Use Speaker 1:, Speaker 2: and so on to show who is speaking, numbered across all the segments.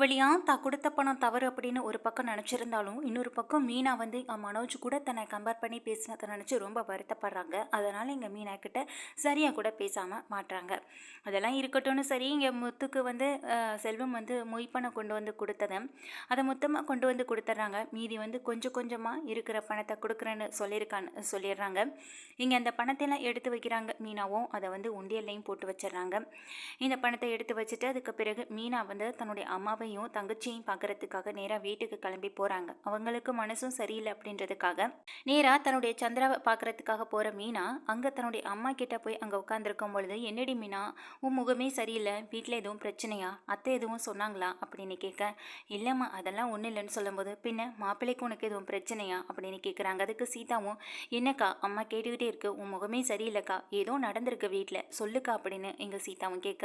Speaker 1: வழியாக தான் கொடுத்த பணம் தவறு அப்படின்னு ஒரு பக்கம் நினச்சிருந்தாலும் இன்னொரு பக்கம் மீனா வந்து மனோஜ் கூட தன்னை கம்பேர் பண்ணி பேசினதை நினச்சி ரொம்ப வருத்தப்படுறாங்க. அதனால் இங்கே மீனா கிட்ட சரியாக கூட பேசாமல் மாட்டுறாங்க அதெல்லாம் இருக்கட்டும்னு சரி இங்கே முத்துக்கு வந்து செல்வம் வந்து மொய் பணம் கொண்டு வந்து கொடுத்ததை அதை மொத்தமாக கொண்டு வந்து கொடுத்துட்றாங்க. மீதி வந்து கொஞ்சம் கொஞ்சமாக இருக்கிற பணத்தை கொடுக்குறேன்னு சொல்லியிருக்கான்னு சொல்லிடுறாங்க. இங்கே அந்த பணத்தையெல்லாம் எடுத்து வைக்கிறாங்க மீனாவும் அதை வந்து உண்டியல்லையும் போட்டு வச்சிடுறாங்க. இந்த பணத்தை எடுத்து வச்சுட்டு அதுக்கு பிறகு மீனா வந்து தன்னுடைய அம்மாவை அம்மாவையும் தங்கச்சியையும் பார்க்கறதுக்காக நேராக வீட்டுக்கு கிளம்பி போகிறாங்க அவங்களுக்கு மனசும் சரியில்லை அப்படின்றதுக்காக நேராக தன்னுடைய சந்திராவை பார்க்கறதுக்காக போகிற மீனா அங்கே தன்னுடைய அம்மா கிட்ட போய் அங்கே உட்காந்துருக்கும் பொழுது என்னடி மீனா உன் முகமே சரியில்லை வீட்டில் எதுவும் பிரச்சனையா? அத்தை எதுவும் சொன்னாங்களா? அப்படின்னு கேட்க இல்லைம்மா அதெல்லாம் ஒன்றும் இல்லைன்னு சொல்லும்போது பின்ன மாப்பிள்ளைக்கு உனக்கு எதுவும் பிரச்சனையா? அப்படின்னு கேட்குறாங்க. அதுக்கு சீதாவும் என்னக்கா அம்மா கேட்டுக்கிட்டே இருக்கு உன் முகமே சரியில்லைக்கா ஏதோ நடந்திருக்கு வீட்டில் சொல்லுக்கா அப்படின்னு எங்கள் சீதாவும் கேட்க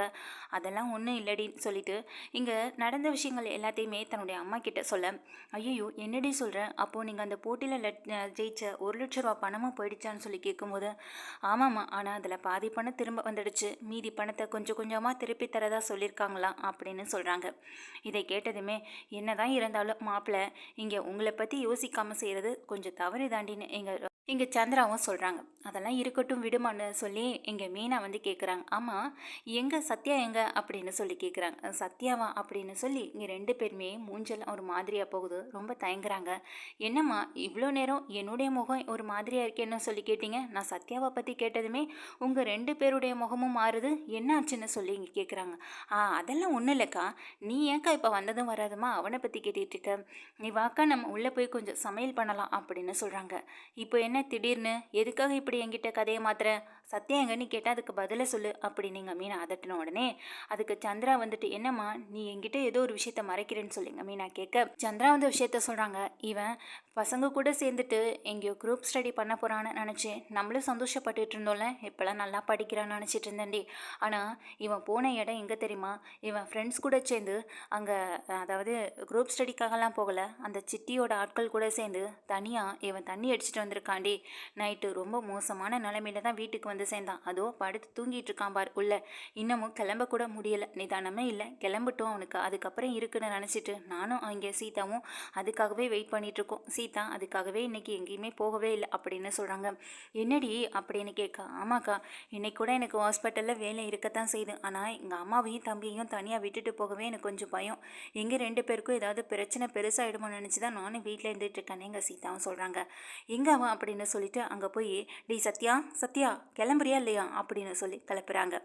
Speaker 1: அதெல்லாம் ஒன்றும் இல்லடின்னு சொல்லிட்டு இங்கே நடந்த விஷயங்கள் எல்லாத்தையுமே தன்னுடைய அம்மா கிட்ட சொல்ல ஐயோ என்னடி சொல்கிறேன் அப்போது நீங்கள் அந்த போட்டியில் ஜெயிச்ச ஒரு லட்ச ரூபா பணமும் போயிடுச்சான்னு சொல்லி கேட்கும்போது ஆமாம்மா ஆனால் அதில் பாதி பணம் திரும்ப வந்துடுச்சு. மீதி பணத்தை கொஞ்சம் கொஞ்சமாக திருப்பி தரதா சொல்லியிருக்காங்களாம் அப்படின்னு சொல்கிறாங்க இதை கேட்டதுமே என்ன தான் இருந்தாலும் மாப்பிள்ளை இங்கே உங்களை பற்றி யோசிக்காமல் செய்கிறது கொஞ்சம் தவறு தாண்டின்னு எங்கள் இங்கே சந்திராவும் சொல்கிறாங்க அதெல்லாம் இருக்கட்டும் விடுமான்னு சொல்லி இங்கே மீனா வந்து கேட்குறாங்க ஆமாம் எங்கே சத்யா எங்கே? அப்படின்னு சொல்லி கேட்குறாங்க சத்யாவா? அப்படின்னு சொல்லி இங்கே ரெண்டு பேருமே மூஞ்செல்லாம் ஒரு மாதிரியாக போகுது. ரொம்ப தயங்குறாங்க. என்னம்மா இவ்வளோ நேரம் என்னுடைய முகம் ஒரு மாதிரியாக இருக்கேன்னு சொல்லி கேட்டீங்க? நான் சத்யாவை பற்றி கேட்டதுமே உங்கள் ரெண்டு பேருடைய முகமும் மாறுது. என்ன ஆச்சுன்னு சொல்லி இங்கே கேட்குறாங்க ஆ அதெல்லாம் ஒன்றும் இல்லைக்கா. நீ ஏன்க்கா இப்போ வந்ததும் வராதுமா? அவனை பற்றி கேட்டுட்டு இருக்க. நீ வாக்கா நம்ம உள்ளே போய் கொஞ்சம் சமையல் பண்ணலாம் அப்படின்னு சொல்கிறாங்க இப்போ என்ன என்ன திடீர்னு? எதுக்காக இப்படி என்கிட்ட கதையை மாத்துற? சத்தியம் எங்கன்னு கேட்டால் அதுக்கு பதிலை சொல்லு அப்படி நீங்கள் மீனா அதட்டின உடனே அதுக்கு சந்திரா வந்துட்டு என்னம்மா நீ என்கிட்ட ஏதோ ஒரு விஷயத்த மறைக்கிறேன்னு சொல்லுங்க மீனா கேட்க. சந்திரா வந்து விஷயத்த சொல்கிறாங்க இவன் பசங்க கூட சேர்ந்துட்டு எங்கேயோ குரூப் ஸ்டடி பண்ண போகிறான்னு நினச்சி நம்மளும் சந்தோஷப்பட்டுட்டு இருந்தோம்ல. இப்போலாம் நல்லா படிக்கிறான்னு நினச்சிட்டு இருந்தேன்டி. ஆனால் இவன் போன இடம் எங்கே தெரியுமா? இவன் ஃப்ரெண்ட்ஸ் கூட சேர்ந்து அங்கே அதாவது குரூப் ஸ்டடிக்காகலாம் போகலை. அந்த சிட்டியோட ஆட்கள் கூட சேர்ந்து தனியாக இவன் தண்ணி அடிச்சிட்டு வந்திருக்காண்டி நைட்டு ரொம்ப மோசமான நிலமையில தான் வீட்டுக்கு வந்து சேர்ந்தான். அதோ படுத்து தூங்கிட்டு இருக்கான் பார் உள்ள. இன்னமும் கிளம்ப கூட முடியல. நிதானமே இல்லை. கிளம்பட்டும் அவனுக்கு. அதுக்கப்புறம் இருக்குன்னு நினச்சிட்டு நானும் அங்கே சீதாவும் அதுக்காகவே வெயிட் பண்ணிட்டு இருக்கோம். சீதா அதுக்காகவே இன்னைக்கு எங்கேயுமே போகவே இல்லை அப்படின்னு சொல்கிறாங்க என்னடி அப்படின்னு கேட்க ஆமாக்கா இன்னைக்கு கூட எனக்கு ஹாஸ்பிட்டலில் வேலை இருக்கத்தான் செய்யுது ஆனால் எங்கள் அம்மாவையும் தம்பியையும் தனியாக விட்டுட்டு போகவே எனக்கு கொஞ்சம் பயம். எங்கள் ரெண்டு பேருக்கும் ஏதாவது பிரச்சனை பெருசாகிடுமோன்னு நினச்சி தான் நானும் வீட்டில் இருந்துட்டு இருக்கேன்னு எங்கள் சீதாவும் சொல்கிறாங்க எங்கே அவன் அப்படின்னு சொல்லிட்டு அங்கே போய் டி சத்யா சத்யா கிளம்புறியா இல்லையா அப்படின்னு சொல்லி கிளப்புறாங்க.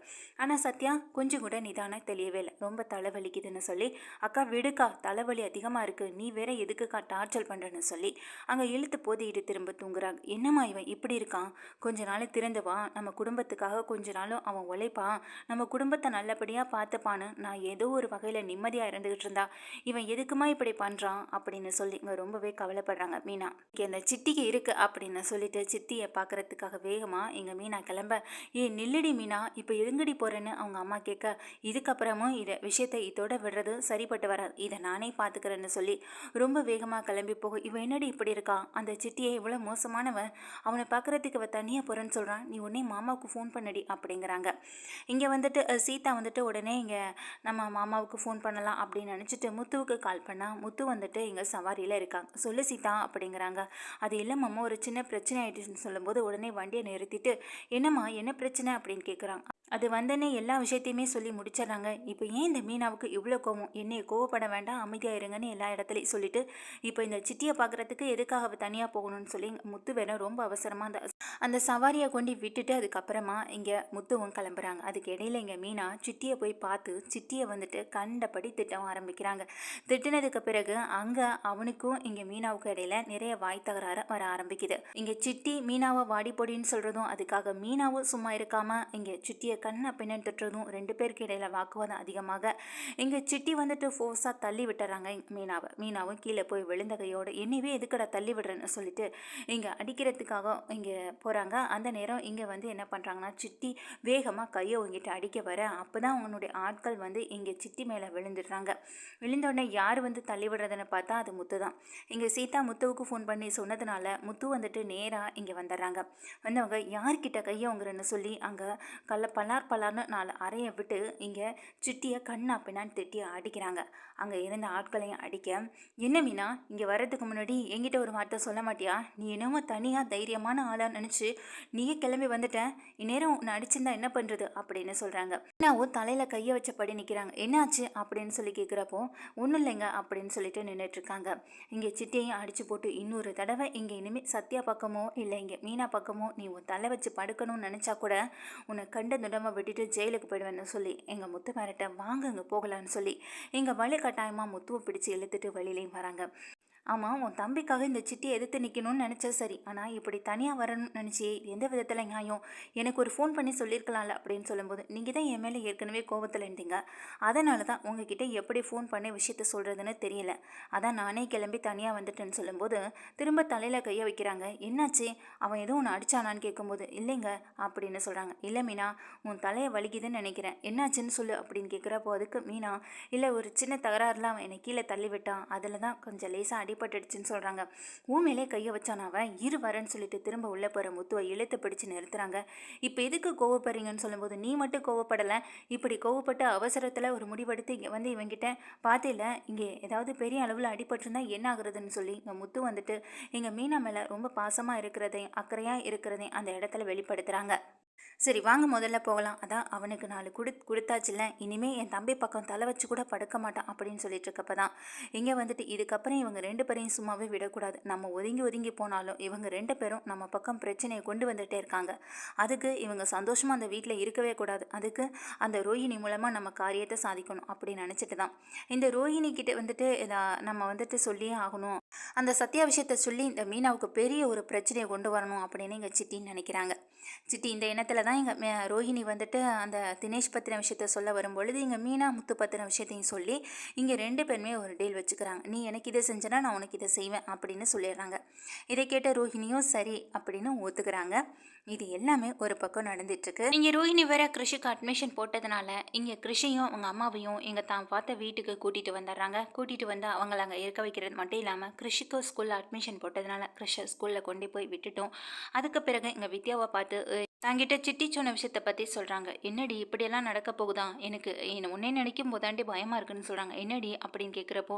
Speaker 1: ஆனால் சத்யா கொஞ்சம் கூட நிதானம் தெரியவே இல்லை. ரொம்ப தலைவலிக்குதுன்னு சொல்லி அக்கா விடுக்கா தலைவலி அதிகமாக இருக்குது நீ வேற எதுக்குக்கா டார்ச்சர் பண்ணுறேன்னு சொல்லி அங்கே இழுத்து போதிட்டு திரும்ப தூங்குறாங்க. என்னம்மா இவன் இப்படி இருக்கான்? கொஞ்ச நாள் திறந்து வா. நம்ம குடும்பத்துக்காக கொஞ்ச நாளும் அவன் உழைப்பான் நம்ம குடும்பத்தை நல்லபடியாக பார்த்துப்பான்னு நான் ஏதோ ஒரு வகையில் நிம்மதியாக இருந்துகிட்டு இருந்தா. இவன் எதுக்குமா இப்படி பண்ணுறான் அப்படின்னு சொல்லி இங்கே ரொம்பவே கவலைப்படுறாங்க. மீனா இங்கே இந்த சிட்டிக்கு இருக்குது அப்படின்னு சொல்லிட்டு சித்தியை பார்க்கறதுக்காக வேகமாக எங்கள் மீனா கிளம்ப. ஏ நில்லடி மீனா இப்போ எதுங்கடி போகிறேன்னு அவங்க அம்மா கேட்க இதுக்கப்புறமும் இதை விஷயத்தை இதோட விடுறது சரிப்பட்டு வராது. இதை நானே பார்த்துக்கிறேன்னு சொல்லி ரொம்ப வேகமாக கிளம்பி போக இவன் என்னடி இப்படி இருக்கான் அந்த சிட்டியை இவ்வளோ மோசமானவன் அவனை பார்க்குறதுக்கு இவன் தனியாக போகிறேன்னு சொல்கிறான் நீ உடனே மாமாவுக்கு ஃபோன் பண்ணடி அப்படிங்கிறாங்க. இங்கே வந்துட்டு சீதா வந்துட்டு உடனே இங்கே நம்ம மாமாவுக்கு ஃபோன் பண்ணலாம் அப்படின்னு நினச்சிட்டு முத்துவுக்கு கால் பண்ணால் முத்து வந்துட்டு இங்கே சவாரியில் இருக்காங்க சொல்லு சீதா அப்படிங்கிறாங்க. அது இல்லை மாமா ஒரு சின்ன பிரச்சனை ஆயிடுச்சுன்னு சொல்லும்போது உடனே வண்டியை நிறுத்திட்டு என்னம்மா என்ன பிரச்சனை அப்படின்னு கேட்குறாங்க அது வந்தனே எல்லா விஷயத்தையுமே சொல்லி முடிச்சிடுறாங்க. இப்போ ஏன் இந்த மீனாவுக்கு இவ்வளோ கோவம் என்னைய கோவப்பட வேண்டாம் அமைதியாக இருங்கன்னு எல்லா இடத்துலையும் சொல்லிட்டு இப்போ இந்த சிட்டியை பார்க்குறதுக்கு எதுக்காக அவள் தனியாக போகணும்னு சொல்லி முத்து வேற ரொம்ப அவசரமாக அந்த அந்த சவாரியை கொண்டு விட்டுட்டு அதுக்கப்புறமா இங்கே முத்துவும் கிளம்புறாங்க. அதுக்கு இடையில இங்கே மீனா சிட்டியை போய் பார்த்து சிட்டியை வந்துட்டு கண்டபடி திட்டம் ஆரம்பிக்கிறாங்க. திட்டினதுக்கு பிறகு அங்கே அவனுக்கும் இங்கே மீனாவுக்கும் இடையில நிறைய வாய் தகராறு வர ஆரம்பிக்குது. இங்கே சிட்டி மீனாவை வாடி பொடின்னு சொல்கிறதும் அதுக்காக மீனாவும் சும்மா இருக்காமல் இங்கே சிட்டியை கண்ணை பின்னன் திட்டுறதும் ரெண்டு பேருக்கு இடையில வாக்குவாதம் அதிகமாக. இங்கே சிட்டி வந்துட்டு ஃபோர்ஸாக தள்ளி விட்டுறாங்க மீனாவை. மீனாவும் கீழே போய் விழுந்த கையோடு என்னவே எதுக்கடா தள்ளி விடுறேன்னு சொல்லிட்டு இங்கே அடிக்கிறதுக்காக இங்கே போகிறாங்க அந்த நேரம் இங்கே வந்து என்ன பண்ணுறாங்கன்னா சிட்டி வேகமாக கையை உங்ககிட்ட அடிக்க வர அப்போ தான் அவனுடைய ஆட்கள் வந்து இங்கே சிட்டி மேலே விழுந்துடுறாங்க. விழுந்தோடனே யார் வந்து தள்ளி விடுறதுன்னு பார்த்தா அது முத்து தான். இங்கே சீதா முத்துவுக்கு ஃபோன் பண்ணி சொன்னதுனால முத்து வந்துட்டு நேராக இங்கே வந்துடுறாங்க. வந்தவங்க யார்கிட்ட கையை வாங்குறேன்னு சொல்லி அங்கே கள்ள பள்ள பலார் பலார்னு நாலு அறையை விட்டு இங்கே சிட்டியை கண்ணா பின்னான்னு திட்டி அடிக்கிறாங்க. அங்கே இருந்த ஆட்களையும் அடிக்க என்ன மீனா இங்கே வர்றதுக்கு முன்னாடி எங்கிட்ட ஒரு வார்த்தை சொல்ல மாட்டியா? நீ என்னமோ தனியாக தைரியமான ஆளாக நினச்சி நீயே கிளம்பி வந்துட்டேன் இந்நேரம் உன்னை அடிச்சிருந்தா என்ன பண்ணுறது அப்படின்னு சொல்கிறாங்க மீனாவும் தலையில் கையை வச்சபடி நிற்கிறாங்க என்னாச்சு? அப்படின்னு சொல்லி கேட்குறப்போ ஒன்றும் இல்லைங்க அப்படின்னு சொல்லிட்டு நின்றுட்டுருக்காங்க இங்கே சிட்டியையும் அடித்து போட்டு இன்னொரு தடவை இங்கே இனிமேல் சத்யா பக்கமோ இல்லை இங்கே மீனா பக்கமோ நீ உன் தலை வச்சு படுக்கணும்னு நினச்சா கூட உன்னை கண்ட துடமாக விட்டுட்டு ஜெயிலுக்கு போயிடுவேன்னு சொல்லி எங்கள் முத்து மிரட்ட வாங்க அங்கே போகலான்னு சொல்லி எங்கள் வழி கட்டாயமாக முத்துவை பிடிச்சி இழுத்துட்டு வெளியிலையும் வராங்க. ஆமாம் உன் தம்பிக்காக இந்த சிட்டியை எதிர்த்து நிற்கணும்னு நினச்சா சரி. ஆனால் இப்படி தனியாக வரணும்னு நினச்சியே இது எந்த விதத்தில் நியாயம்? எனக்கு ஒரு ஃபோன் பண்ணி சொல்லியிருக்கலாம்ல அப்படின்னு சொல்லும்போது நீங்கள் தான் என் மேலே ஏற்கனவே கோபத்தில் இருந்தீங்க. அதனால தான் உங்ககிட்ட எப்படி ஃபோன் பண்ணி விஷயத்த சொல்கிறதுன்னு தெரியல. அதான் நானே கிளம்பி தனியாக வந்துட்டேன்னு சொல்லும்போது திரும்ப தலையில் கையை வைக்கிறாங்க. என்னாச்சு? அவன் எதுவும் ஒன்று அடிச்சானான்னு கேட்கும்போது இல்லைங்க அப்படின்னு சொல்கிறாங்க இல்லை மீனா உன் தலையை வலிக்குதுன்னு நினைக்கிறேன். என்னாச்சுன்னு சொல்லு அப்படின்னு கேட்குறப்போ அதுக்கு மீனா இல்லை ஒரு சின்ன தகராறுலாம் அவன் என்னை கீழே தள்ளி விட்டான். அதில் தான் கொஞ்சம் லேசாக அடிபட்டுடுச்சுன்னு சொல்கிறாங்க ஊமையிலே கையை வச்சான் அவன்? இரு வரேன்னு சொல்லிட்டு திரும்ப உள்ளே போகிற முத்துவை இழுத்து பிடிச்சு நிறுத்துறாங்க. இப்போ எதுக்கு கோவப்படுறீங்கன்னு சொல்லும்போது நீ மட்டும் கோவப்படலை. இப்படி கோவப்பட்டு அவசரத்தில் ஒரு முடிவெடுத்து இங்கே வந்து இவங்கிட்ட பார்த்தில இங்கே ஏதாவது பெரிய அளவில் அடிபட்டிருந்தா என்ன ஆகுறதுன்னு சொல்லி. இங்கே முத்து வந்துட்டு எங்கள் மீனா மேலே ரொம்ப பாசமாக இருக்கிறதையும் அக்கறையாக இருக்கிறதையும் அந்த இடத்துல வெளிப்படுத்துகிறாங்க சரி வாங்க முதல்ல போகலாம். அதான் அவனுக்கு நாலு கொடு கொடுத்தாச்சுல்ல. இனிமே என் தம்பி பக்கம் தலை வச்சு கூட படுக்க மாட்டான் அப்படின்னு சொல்லிட்டு இருக்கப்ப தான். இங்கே வந்துட்டு இதுக்கப்புறம் இவங்க ரெண்டு பேரையும் சும்மாவே விடக்கூடாது. நம்ம ஒதுங்கி ஒதுங்கி போனாலும் இவங்க ரெண்டு பேரும் நம்ம பக்கம் பிரச்சனையை கொண்டு வந்துட்டே இருக்காங்க. அதுக்கு இவங்க சந்தோஷமாக அந்த வீட்டில் இருக்கவே கூடாது. அதுக்கு அந்த ரோஹிணி மூலமாக நம்ம காரியத்தை சாதிக்கணும் அப்படின்னு நினச்சிட்டு தான். இந்த ரோஹிணி கிட்ட வந்துட்டு இதை நம்ம வந்துட்டு சொல்லியே ஆகணும். அந்த சத்யா விஷயத்தை சொல்லி இந்த மீனாவுக்கு பெரிய ஒரு பிரச்சனையை கொண்டு வரணும் அப்படின்னு எங்கள் சிட்டின்னு நினைக்கிறாங்க. சிட்டி இந்த எண்ணத்தில் தான் எங்கள் ரோஹிணி வந்துட்டு அந்த தினேஷ் பத்தின விஷயத்த சொல்ல வரும்பொழுது இங்கே மீனா முத்து பத்தின விஷயத்தையும் சொல்லி இங்கே ரெண்டு பேருமே ஒரு டீல் வச்சுக்கிறாங்க. நீ எனக்கு இதை செஞ்சனா நான் உனக்கு இதை செய்வேன் அப்படின்னு சொல்லிடுறாங்க. இதை கேட்ட ரோஹிணியும் சரி அப்படின்னு ஒத்துக்கிறாங்க. இது எல்லாமே ஒரு பக்கம் நடந்துட்டுருக்கு. இங்கே ரோஹிணி வேற கிருஷிக்கு அட்மிஷன் போட்டதுனால இங்கே கிருஷியும் அவங்க அம்மாவையும் இங்கே தான் பார்த்த வீட்டுக்கு கூட்டிகிட்டு வந்துடுறாங்க. கூட்டிகிட்டு வந்து அவங்கள அங்கே இருக்க வைக்கிறது மட்டும் இல்லாமல் கிருஷிக்கு ஸ்கூலில் அட்மிஷன் போட்டதுனால கிருஷை ஸ்கூலில் கொண்டு போய் விட்டுட்டோம். அதுக்கு பிறகு எங்கள் வித்யாவை பார்த்து தாங்கிட்ட சிட்டி சொன்ன விஷயத்தை பற்றி சொல்கிறாங்க என்னடி இப்படியெல்லாம் நடக்க போகுதா? எனக்கு என்ன உன்னே நினைக்கும் போதாண்டி பயமாக இருக்குன்னு சொல்கிறாங்க என்னடி அப்படின்னு கேட்குறப்போ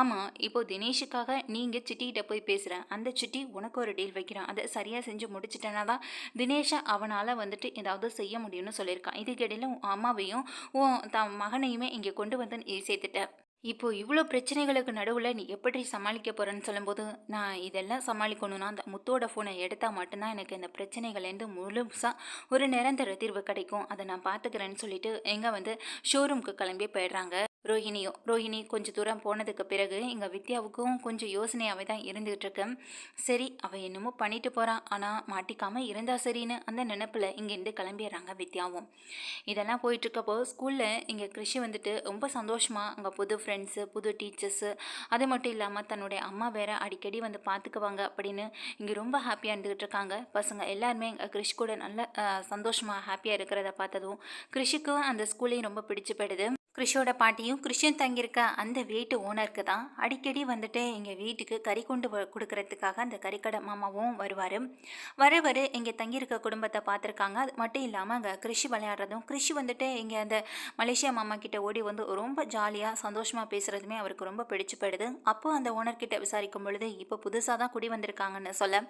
Speaker 1: ஆமாம் இப்போ தினேஷுக்காக நீங்கள் சிட்டிகிட்ட போய் பேசுகிற அந்த சிட்டி உனக்கு ஒரு டீல் வைக்கிறான். அதை சரியாக செஞ்சு முடிச்சிட்டேன்னா தான் தினேஷை அவனால் வந்துட்டு ஏதாவது செய்ய முடியும்னு சொல்லியிருக்கான். இதுக்கிடையில் உன் அம்மாவையும் உன் த மகனையுமே இங்கே கொண்டு வந்து சேர்த்துட்டேன் இப்போ இவ்வளோ பிரச்சனைகளுக்கு நடுவில் நீ எப்படி சமாளிக்க போகிறேன்னு சொல்லும்போது நான் இதெல்லாம் சமாளிக்கணும்னா அந்த முத்தோட ஃபோனை எடுத்தால் மட்டும்தான் எனக்கு இந்த பிரச்சனைகள்லேருந்து முழுசாக ஒரு நிரந்தர தீர்வு கிடைக்கும். அதை நான் பார்த்துக்கிறேன்னு சொல்லிட்டு எங்கே வந்து ஷோரூம்க்கு கிளம்பி போயிடுறாங்க. ரோஹிணியும் ரோஹிணி கொஞ்சம் தூரம் போனதுக்கு பிறகு எங்கள் வித்யாவுக்கும் கொஞ்சம் யோசனையாகவே தான் இருந்துகிட்டு இருக்கேன் சரி அவள் என்னமோ பண்ணிட்டு போகிறான் ஆனால் மாட்டிக்காமல் இருந்தா சரின்னு அந்த நினப்பில் இங்கேருந்து கிளம்பிடுறாங்க வித்யாவும். இதெல்லாம் போயிட்டுருக்கப்போ ஸ்கூலில் இங்கே கிருஷி வந்துட்டு ரொம்ப சந்தோஷமாக அங்கே புது ஃப்ரெண்ட்ஸு புது டீச்சர்ஸு அது மட்டும் இல்லாமல் தன்னுடைய அம்மா வேற அடிக்கடி வந்து பார்த்துக்குவாங்க அப்படின்னு இங்கே ரொம்ப ஹாப்பியாக இருந்துகிட்டு இருக்காங்க பசங்க எல்லாருமே எங்கள் கிருஷ் கூட நல்ல சந்தோஷமாக ஹாப்பியாக இருக்கிறத பார்த்ததும் கிருஷிக்கும் அந்த ஸ்கூலையும் ரொம்ப பிடிச்சு போயிடுது. கிறிஷோட பாட்டியும் கிறிஷன் தங்கியிருக்க அந்த வீட்டு ஓனருக்கு தான் அடிக்கடி வந்துட்டு எங்கள் வீட்டுக்கு கறி கொண்டு வ- கொடுக்கறதுக்காக அந்த கறிக்கடை மாமாவும் வருவார். வர வர இங்கே தங்கியிருக்க குடும்பத்தை பார்த்துருக்காங்க. அது மட்டும் இல்லாமல் அங்கே கிருஷி விளையாடுறதும் கிருஷி வந்துட்டு இங்கே அந்த மலேசியா மாமா கிட்ட ஓடி வந்து ரொம்ப ஜாலியாக சந்தோஷமாக பேசுகிறதுமே அவருக்கு ரொம்ப பிடிச்சு போயிடுது. அப்போது அந்த ஓனர்கிட்ட விசாரிக்கும் பொழுது இப்போ புதுசாக தான் குடி வந்திருக்காங்கன்னு சொல்ல.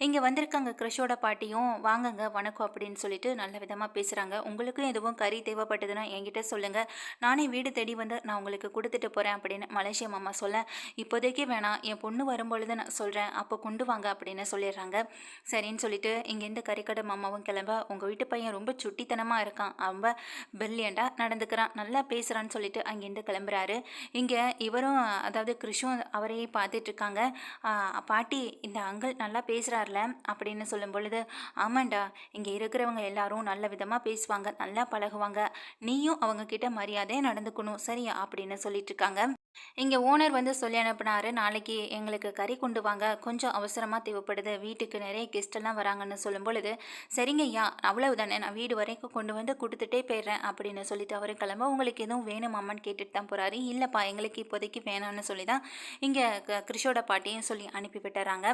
Speaker 1: இங்கே வந்திருக்காங்க கிறிஷோட பாட்டியும் வாங்கங்க வணக்கம் அப்படின்னு சொல்லிட்டு நல்ல விதமாக பேசுகிறாங்க உங்களுக்கும் எதுவும் கறி தேவைப்பட்டதுன்னா என்கிட்ட சொல்லுங்கள் நானே வீடு தேடி வந்து நான் உங்களுக்கு கொடுத்துட்டு போகிறேன் அப்படின்னு மலேசியா மாமா சொல்ல இப்போதைக்கு வேணாம் என் பொண்ணு வரும்பொழுது நான் சொல்கிறேன் அப்போ கொண்டு வாங்க அப்படின்னு சொல்லிடுறாங்க. சரின்னு சொல்லிட்டு இங்கேருந்து கறிக்கடை மாமாவும் கிளம்ப உங்கள் வீட்டு பையன் ரொம்ப சுட்டித்தனமாக இருக்கான் ரொம்ப பிரில்லியண்ட்டாக நடந்துக்கிறான் நல்லா பேசுகிறான்னு சொல்லிட்டு அங்கேருந்து கிளம்புறாரு. இங்கே இவரும் அதாவது கிருஷும் அவரையே பார்த்துட்டு இருக்காங்க. பாட்டி இந்த அங்கிள் நல்லா பேசுகிறார்ல அப்படின்னு சொல்லும் பொழுது ஆமாண்டா இங்கே இருக்கிறவங்க எல்லாரும் நல்ல விதமாக பேசுவாங்க நல்லா பழகுவாங்க நீயும் அவங்கக்கிட்ட மரியாதை மரியாதையாக நடந்துக்கணும். சரியா? அப்படின்னு சொல்லிட்டு இருக்காங்க. இங்கே ஓனர் வந்து சொல்லி அனுப்புனாரு நாளைக்கு எங்களுக்கு கறி கொண்டு வாங்க. கொஞ்சம் அவசரமாக தேவைப்படுது. வீட்டுக்கு நிறைய கெஸ்டெல்லாம் வராங்கன்னு சொல்லும் பொழுது சரிங்க ஐயா அவ்வளவுதானே. நான் வீடு வரைக்கும் கொண்டு வந்து கொடுத்துட்டே போயிடுறேன் அப்படின்னு சொல்லிட்டு அவரும் கிளம்ப உங்களுக்கு எதுவும் வேணுமாமான்னு கேட்டுட்டு தான் போகிறாரு இல்லைப்பா எங்களுக்கு இப்போதைக்கு வேணாம்னு சொல்லி தான் இங்கே கிருஷோட பாட்டியும் சொல்லி அனுப்பி விட்டுறாங்க.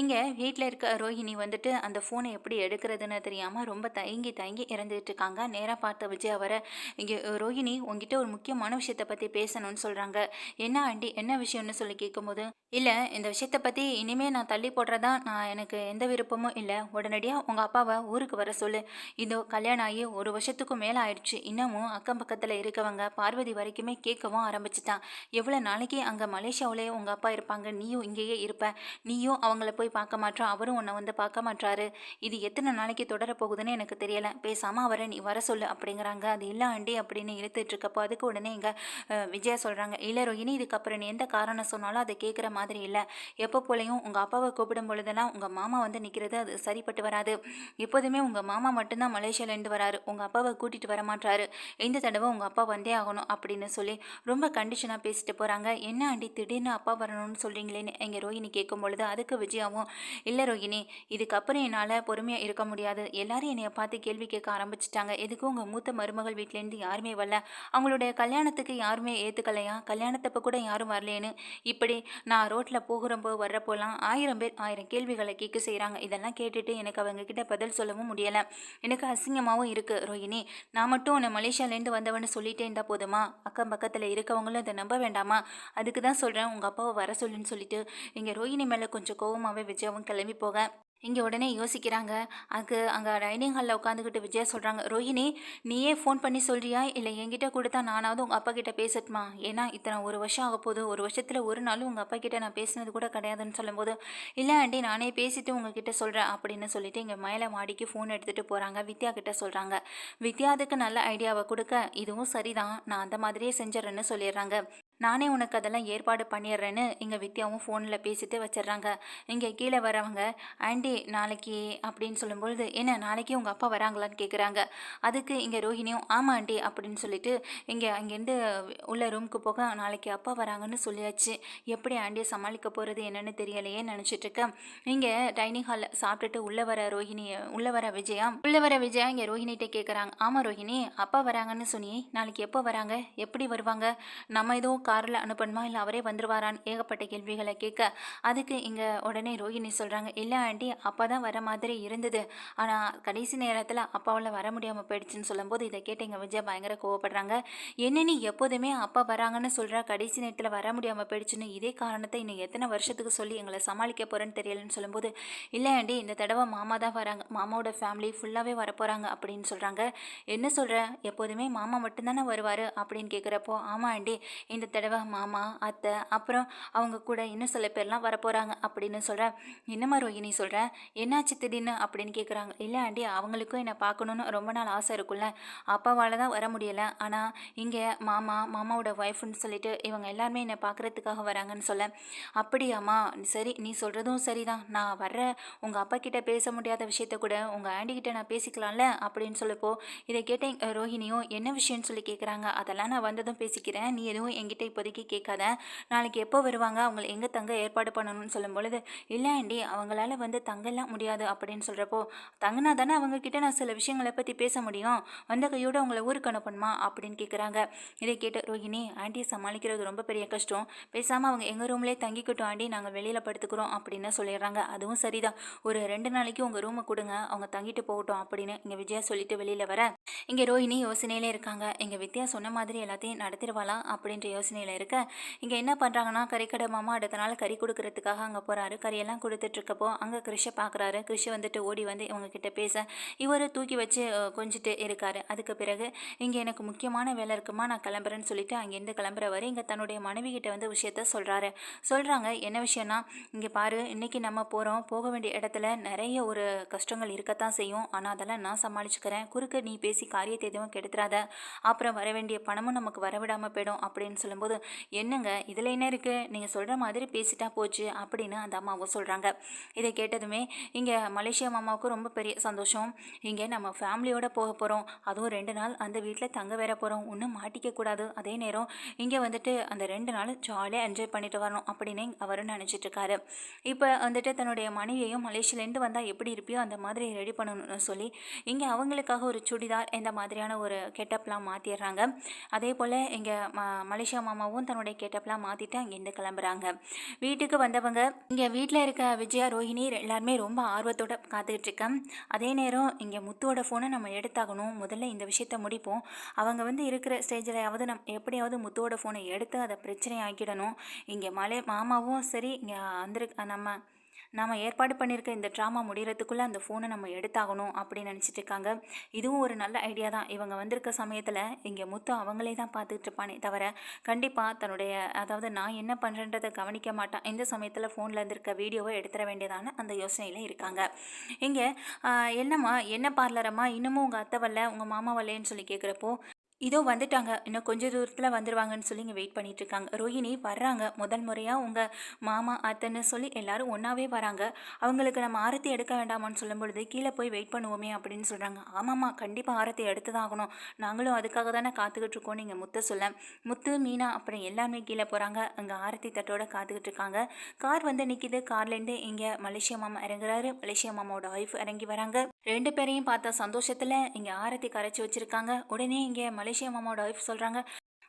Speaker 1: இங்கே வீட்டில் இருக்க ரோஹிணி வந்துட்டு அந்த ஃபோனை எப்படி எடுக்கிறதுன்னு தெரியாமல் ரொம்ப தயங்கி தயங்கி இறந்துட்டு இருக்காங்க. நேராக பார்த்த விஜய் அவரை இங்கே ரோஹிணி உங்ககிட்ட ஒரு முக்கியமான விஷயத்தை பற்றி பேசணும்னு சொல்கிறாங்க என்ன ஆண்டி என்ன விஷயம்னு சொல்லி கேட்கும்போது இல்லை இந்த விஷயத்தை பற்றி இனிமேல் நான் தள்ளி போடுறதா? நான் எனக்கு எந்த விருப்பமும் இல்லை. உடனடியாக உங்கள் அப்பாவை ஊருக்கு வர சொல்லு. இதோ கல்யாணம் ஆகி ஒரு வருஷத்துக்கும் மேலே ஆயிடுச்சு. இன்னமும் அக்கம் பக்கத்தில் இருக்கவங்க பார்வதி வரைக்குமே கேட்கவும் ஆரம்பிச்சிட்டான் எவ்வளோ நாளைக்கு அங்கே மலேசியாவிலேயே உங்கள் அப்பா இருப்பாங்க. நீயும் இங்கேயே இருப்ப. நீயும் அவங்கள போய் பார்க்க மாட்டோம் அவரும் உன்னை வந்து பார்க்க மாட்டாரு இது எத்தனை நாளைக்கு தொடர போகுதுன்னு எனக்கு தெரியலை. பேசாமல் அவரை நீ வர சொல்லு அப்படிங்கிறாங்க. அது இல்லை ஆண்டி அப்படின்னு இழுத்துட்டு இருக்கப்போ அதுக்கு உடனே இங்கே விஜயா சொல்கிறாங்க இல்லை ரோஹிணி இதுக்கப்புறம் நீ எந்த காரணம் சொன்னாலும் அதை கேட்குற மாதிரி இல்லை. எப்போ போலையும் உங்கள் அப்பாவை கூப்பிடும் பொழுதெல்லாம் உங்கள் மாமா வந்து நிற்கிறது அது சரிப்பட்டு வராது. எப்போதுமே உங்கள் மாமா மட்டும்தான் மலேசியாவிலேருந்து வராரு. உங்கள் அப்பாவை கூட்டிகிட்டு வர மாட்டாரு இந்த தடவை உங்கள் அப்பா வந்தே ஆகணும் அப்படின்னு சொல்லி ரொம்ப கண்டிஷனாக பேசிட்டு போகிறாங்க என்ன ஆண்டி திடீர்னு அப்பா வரணும்னு சொல்கிறீங்களேன்னு எங்கள் ரோஹிணி கேட்கும் பொழுது அதுக்கு விஜயாவும் இல்லை ரோஹிணி இதுக்கப்புறம் என்னால் பொறுமையாக இருக்க முடியாது. எல்லாரும் என்னைய பார்த்து கேள்வி கேட்க ஆரம்பிச்சிட்டாங்க. எதுக்கும் உங்கள் மூத்த மருமகள் வீட்டிலேருந்து யாருமே வரல. அவங்களுடைய கல்யாணத்துக்கு யாருமே ஏற்றுக்கலையா கல்யாணத்தப்போ கூட யாரும் வரலேன்னு. இப்படி நான் ரோட்டில் போகிறப்போ வர்றப்போலாம் ஆயிரம் பேர் ஆயிரம் கேள்விகளை கேட்க செய்கிறாங்க இதெல்லாம் கேட்டுட்டு எனக்கு அவங்க கிட்ட பதில் சொல்லவும் முடியலை. எனக்கு அசிங்கமாகவும் இருக்குது ரோஹிணி நான் மட்டும் உன்னை மலேசியாலேருந்து வந்தவன்னு சொல்லிட்டே இருந்தால் போதுமா? அக்கம் பக்கத்தில் இருக்கவங்களும் இதை நம்ப வேண்டாமா? அதுக்கு தான் சொல்கிறேன் உங்கள் அப்பாவை வர சொல்லுன்னு சொல்லிட்டு இங்கே ரோஹிணி மேலே கொஞ்சம் கோவமாகவே விஜயாவும் கிளம்பி போக இங்கே உடனே யோசிக்கிறாங்க. அதுக்கு அங்கே டைனிங் ஹாலில் உட்காந்துக்கிட்டு விஜயா சொல்கிறாங்க ரோஹிணி நீயே ஃபோன் பண்ணி சொல்கிறியா இல்லை என்கிட்ட கொடுத்தா நானாவது உங்கள் அப்பா கிட்ட பேசட்டுமா? ஏன்னா இத்தனை ஒரு வருஷம் ஆக போகுது. ஒரு வருஷத்தில் ஒரு நாளும் உங்கள் அப்பா கிட்ட நான் பேசினது கூட கிடையாதுன்னு சொல்லும்போது இல்லை ஆண்டி நானே பேசிட்டு உங்ககிட்ட சொல்கிறேன் அப்படின்னு சொல்லிட்டு இங்கே மேலே மாடிக்கு ஃபோன் எடுத்துகிட்டு போகிறாங்க வித்யா கிட்ட சொல்கிறாங்க வித்யா அதுக்கு நல்ல ஐடியாவை கொடுக்க. இதுவும் சரிதான். நான் அந்த மாதிரியே செஞ்சிடறேன்னு சொல்லிடுறாங்க. நானே உனக்கு அதெல்லாம் ஏற்பாடு பண்ணிடுறேன்னு இங்கே வித்யாவும் ஃபோனில் பேசிட்டு வச்சிடுறாங்க. இங்கே கீழே வரவங்க ஆண்டி நாளைக்கு அப்படின்னு சொல்லும்பொழுது என்ன நாளைக்கு உங்கள் அப்பா வராங்களான்னு கேட்குறாங்க அதுக்கு இங்கே ரோஹிணியும் ஆமாம் ஆண்டி அப்படின்னு சொல்லிட்டு இங்கே அங்கேருந்து உள்ள ரூமுக்கு போக நாளைக்கு அப்பா வராங்கன்னு சொல்லியாச்சு. எப்படி ஆண்டியை சமாளிக்க போகிறது என்னன்னு தெரியலையே நினச்சிட்ருக்கேன் இங்கே டைனிங் ஹாலில் சாப்பிட்டுட்டு உள்ளே வர ரோஹிணி உள்ளே வர விஜயா? உள்ளே வர விஜயா? இங்கே ரோஹிணிகிட்ட கேட்குறாங்க ஆமாம் ரோஹிணி அப்பா வராங்கன்னு சொன்னி நாளைக்கு எப்போ வராங்க? எப்படி வருவாங்க? நம்ம எதுவும் காரில் அனுப்பணுமா? இல்லை அவரே வந்துருவாரான்னு ஏகப்பட்ட கேள்விகளை கேட்க அதுக்கு இங்கே உடனே ரோஹிணி சொல்கிறாங்க இல்லை ஆண்டி அப்பா தான் வர மாதிரி இருந்தது. ஆனால் கடைசி நேரத்தில் அப்பாவில் வர முடியாமல் போயிடுச்சுன்னு சொல்லும்போது இதை கேட்டு எங்கள் விஜய் பயங்கர கோவப்படுறாங்க. என்ன நீ எப்போதுமே அப்பா வராங்கன்னு சொல்கிற கடைசி நேரத்தில் வர முடியாமல் போயிடுச்சுன்னு இதே காரணத்தை இன்னும் எத்தனை வருஷத்துக்கு சொல்லி எங்களை சமாளிக்க போகிறேன்னு தெரியலன்னு சொல்லும்போது இல்லை ஆண்டி இந்த தடவை மாமா தான் வராங்க. மாமாவோட ஃபேமிலி ஃபுல்லாகவே வரப்போகிறாங்க அப்படின்னு சொல்கிறாங்க என்ன சொல்கிற எப்போதுமே மாமா மட்டும்தானே வருவார்? அப்படின்னு கேட்குறப்போ ஆமாம் ஆண்டி இந்த தடவை மாமா அத்தை அப்புறம் அவங்க கூட இன்னும் சில பேர்லாம் வரப்போகிறாங்க அப்படின்னு சொல்கிறேன் என்னம்மா ரோஹிணி சொல்கிறேன் என்னாச்சு திடீர்னு அப்படின்னு கேட்குறாங்க இல்லை ஆண்டி அவங்களுக்கும் என்னை பார்க்கணுன்னு ரொம்ப நாள் ஆசை இருக்குல்ல அப்பாவால் தான் வர முடியலை. ஆனால் இங்கே மாமா மாமாவோட ஒய்ஃப்னு சொல்லிட்டு இவங்க எல்லாருமே என்னை பார்க்குறதுக்காக வராங்கன்னு சொல்ல. அப்படியாம்மா சரி நீ சொல்கிறதும் சரிதான். நான் வர்ற உங்கள் அப்பா கிட்டே பேச முடியாத விஷயத்த கூட உங்கள் ஆண்டி கிட்ட நான் பேசிக்கலாம்ல அப்படின்னு சொல்லப்போ இதை கேட்டேன் ரோஹிணியும் என்ன விஷயம்னு சொல்லி கேட்குறாங்க அதெல்லாம் நான் வந்ததும் பேசிக்கிறேன். நீ எதுவும் என்கிட்ட இப்போதைக்கு கேட்காத. நாளைக்கு எப்போ வருவாங்க? அவங்கள எங்கே தங்க ஏற்பாடு பண்ணணும்னு சொல்லும் பொழுது இல்லை ஆண்டி அவங்களால வந்து தங்கலாம் முடியாது அப்படின்னு சொல்கிறப்போ தங்கினா தானே அவங்கக்கிட்ட நான் சில விஷயங்களை பற்றி பேச முடியும்? வந்த கையோடு அவங்கள ஊருக்கு அனுப்பணுமா? அப்படின்னு கேட்குறாங்க இதை கேட்டு ரோஹிணி ஆண்டியை சமாளிக்கிறது ரொம்ப பெரிய கஷ்டம். பேசாமல் அவங்க எங்கள் ரூம்லேயே தங்கிக்கிட்டோம் ஆண்டி நாங்கள் வெளியில் படுத்துக்கிறோம் அப்படின்னு சொல்லிடுறாங்க. அதுவும் சரிதான். ஒரு ரெண்டு நாளைக்கு உங்கள் ரூமை கொடுங்க. அவங்க தங்கிட்டு போகட்டும் அப்படின்னு இங்கே விஜயா சொல்லிட்டு வெளியில் வர. இங்கே ரோஹிணி யோசனையிலே இருக்காங்க. எங்கள் வித்யா சொன்ன மாதிரி எல்லாத்தையும் நடத்திடுவாளா? அப்படின்ற யோசனை யோசனையில் இருக்க. இங்கே என்ன பண்ணுறாங்கன்னா கறிக்கடை மாமா அடுத்த நாள் கறி கொடுக்கறதுக்காக அங்கே போகிறாரு கறியெல்லாம் கொடுத்துட்ருக்கப்போ அங்கே கிருஷை பார்க்குறாரு கிருஷி வந்துட்டு ஓடி வந்து இவங்க கிட்ட பேச இவர் தூக்கி வச்சு கொஞ்சிட்டு இருக்காரு. அதுக்கு பிறகு இங்கே எனக்கு முக்கியமான வேலை இருக்குமா? நான் கிளம்புறேன்னு சொல்லிட்டு அங்கேருந்து கிளம்புற வரை இங்கே தன்னுடைய மனைவி கிட்ட வந்து விஷயத்த சொல்கிறாரு சொல்கிறாங்க என்ன விஷயம்னா இங்கே பாரு இன்னைக்கு நம்ம போகிறோம் போக வேண்டிய இடத்துல நிறைய ஒரு கஷ்டங்கள் இருக்கத்தான் செய்யும். ஆனால் அதெல்லாம் நான் சமாளிச்சுக்கிறேன். குறுக்க நீ பேசி காரியத்தை எதுவும் கெடுத்துறாத. அப்புறம் வர வேண்டிய பணமும் நமக்கு வரவிடாமல் போயிடும் அப்படின்னு சொல்லும்போது சொல்லும்போது என்னங்க இதில் என்ன இருக்குது நீங்கள் சொல்கிற மாதிரி பேசிட்டா போச்சு அப்படின்னு அந்த அம்மாவும் சொல்கிறாங்க இதை கேட்டதுமே இங்கே மலேசியா மாமாவுக்கு ரொம்ப பெரிய சந்தோஷம். இங்கே நம்ம ஃபேமிலியோட போக போகிறோம் அதுவும் ரெண்டு நாள் அந்த வீட்டில் தங்க வேற போகிறோம் ஒன்றும் மாட்டிக்க கூடாது. அதே நேரம் இங்கே வந்துட்டு அந்த ரெண்டு நாள் ஜாலியாக என்ஜாய் பண்ணிட்டு வரணும் அப்படின்னு அவரும் நினச்சிட்டு இருக்காரு. இப்போ வந்துட்டு தன்னுடைய மனைவியையும் மலேசியிலேருந்து வந்தால் எப்படி இருப்பியோ அந்த மாதிரி ரெடி பண்ணணும்னு சொல்லி இங்கே அவங்களுக்காக ஒரு சுடிதார் இந்த மாதிரியான ஒரு கெட்டப்லாம் மாற்றிடுறாங்க அதே போல் இங்கே மலேசியா மாமாவும் தன்னுடைய கேட்டப்லாம் மாற்றிட்டு அங்கேருந்து கிளம்புறாங்க. வீட்டுக்கு வந்தவங்க இங்கே வீட்டில் இருக்க விஜயா ரோஹிணி எல்லாருமே ரொம்ப ஆர்வத்தோட காத்துக்கிட்டு இருக்கேன் அதே நேரம் இங்கே முத்துவோட ஃபோனை நம்ம எடுத்தாகணும். முதல்ல இந்த விஷயத்த முடிப்போம். அவங்க வந்து இருக்கிற ஸ்டேஜில் நம் எப்படியாவது முத்துவோட ஃபோனை எடுத்து அதை பிரச்சனை ஆக்கிடணும் இங்கே மலை மாமாவும் சரி இங்கே வந்திருக்க நம்ம நாம் ஏற்பாடு பண்ணியிருக்க இந்த ட்ராமா முடிகிறதுக்குள்ளே அந்த ஃபோனை நம்ம எடுத்தாகணும் அப்படின்னு நினச்சிட்டு இருக்காங்க. இதுவும் ஒரு நல்ல ஐடியா தான். இவங்க வந்திருக்க சமயத்தில் இங்கே முத்து அவங்களே தான் பார்த்துட்டு இருப்பானே தவிர கண்டிப்பாக தன்னுடைய அதாவது நான் என்ன பண்ணுறேன்றதை கவனிக்க மாட்டான். இந்த சமயத்தில் ஃபோனில் இருந்திருக்க வீடியோவை எடுத்துட வேண்டியதான அந்த யோசனையில் இருக்காங்க. இங்கே என்னம்மா என்ன பார்லரம்மா இன்னமும் உங்கள் அத்தை வரல உங்கள் மாமா வரலன்னு சொல்லி கேட்குறப்போ இதோ வந்துட்டாங்க. இன்னும் கொஞ்சம் தூரத்தில் வந்துடுவாங்கன்னு சொல்லி இங்கே வெயிட் பண்ணிட்டு இருக்காங்க ரோஹிணி வர்றாங்க. முதல் முறையாக உங்கள் மாமா அத்தைன்னு சொல்லி எல்லாரும் ஒன்றாவே வராங்க. அவங்களுக்கு நம்ம ஆரத்தி எடுக்க வேண்டாமான்னு சொல்லும் பொழுது கீழே போய் வெயிட் பண்ணுவோமே அப்படின்னு சொல்கிறாங்க ஆமாம்மா கண்டிப்பாக ஆரத்தி எடுத்து தான் ஆகணும். நாங்களும் அதுக்காக தானே காத்துக்கிட்டு இருக்கோம். நீங்கள் முத்த சொல்ல. முத்து மீனா அப்புறம் எல்லாருமே கீழே போகிறாங்க அங்கே ஆரத்தி தட்டோட காத்துக்கிட்டு இருக்காங்க. கார் வந்து நிற்கிது கார்லேருந்து இங்கே மலேசியா மாமா இறங்குறாரு. மலேசியா மாமாவோட ஒய்ஃப் இறங்கி வராங்க. ரெண்டு பேரையும் பார்த்த சந்தோஷத்தில் இங்கே ஆரத்தி கரைச்சி வச்சுருக்காங்க. உடனே இங்கே மலேசியா மாமாவோட ஒய்ஃப் சொல்கிறாங்க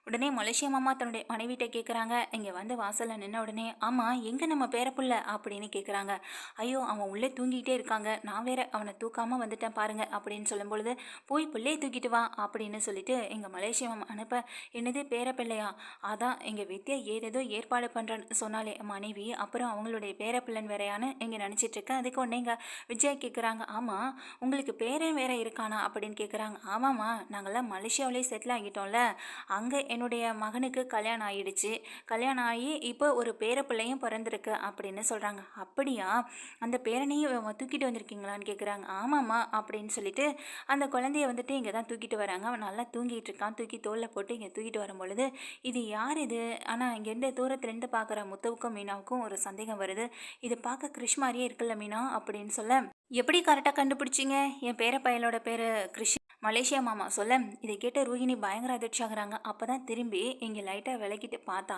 Speaker 1: உடனே மலேசியா மாமா தன்னுடைய மனைவிட்ட கேட்குறாங்க இங்கே வந்து வாசலில் நின்ன உடனே ஆமாம் எங்கே நம்ம பேரப்புள்ள அப்படின்னு கேட்குறாங்க ஐயோ அவன் உள்ளே தூங்கிக்கிட்டே இருக்காங்க. நான் வேற அவனை தூக்காமல் வந்துட்டேன் பாருங்க அப்படின்னு சொல்லும் பொழுது போய் பிள்ளையை தூக்கிட்டு வா அப்படின்னு சொல்லிட்டு எங்கள் மலேசியா மாமா அனுப்ப என்னது பேரப்பிள்ளையா அதான் எங்கள் வித்தியா ஏதேதோ ஏற்பாடு பண்ணுறேன்னு சொன்னாலே மனைவி அப்புறம் அவங்களுடைய பேரப்பிள்ளன் வேறையான்னு இங்கே நினச்சிட்ருக்கேன் அதுக்கு உடனே எங்கள் விஜய் கேட்குறாங்க ஆமாம் உங்களுக்கு பேரன் வேற இருக்கானா? அப்படின்னு கேட்குறாங்க ஆமாம்மா நாங்கள்லாம் மலேசியாவிலே செட்டில் ஆகிட்டோம்ல. அங்கே என்னுடைய மகனுக்கு கல்யாணம் ஆகிடுச்சு கல்யாணம் ஆகி இப்போ ஒரு பேரப்பிள்ளையும் பிறந்திருக்கு அப்படின்னு சொல்கிறாங்க அப்படியா? அந்த பேரனையும் தூக்கிட்டு வந்திருக்கீங்களான்னு கேட்குறாங்க ஆமாம்மா அப்படின்னு சொல்லிட்டு அந்த குழந்தைய வந்துட்டு இங்கே தான் தூக்கிட்டு வராங்க. அவன் நல்லா தூங்கிட்டு இருக்கான். தூக்கி தோலில் போட்டு இங்கே தூக்கிட்டு வரும் பொழுது இது யார் இது? ஆனால் இங்கேருந்து தூரத்துலேருந்து பார்க்குற முத்தவுக்கும் மீனாவுக்கும் ஒரு சந்தேகம் வருது. இது பார்க்க கிருஷ் மாதிரியே இருக்குல்ல மீனா அப்படின்னு சொல்ல எப்படி கரெக்டாக கண்டுபிடிச்சிங்க? என் பேர பயலோட பேர் கிருஷ் மலேசியா மாமா சொல்ல. இதை கேட்ட ரோஹிணி பயங்கர அதிர்ச்சி ஆகுறாங்க அப்போ தான் திரும்பி இங்கே லைட்டாக விளக்கிட்டு பார்த்தா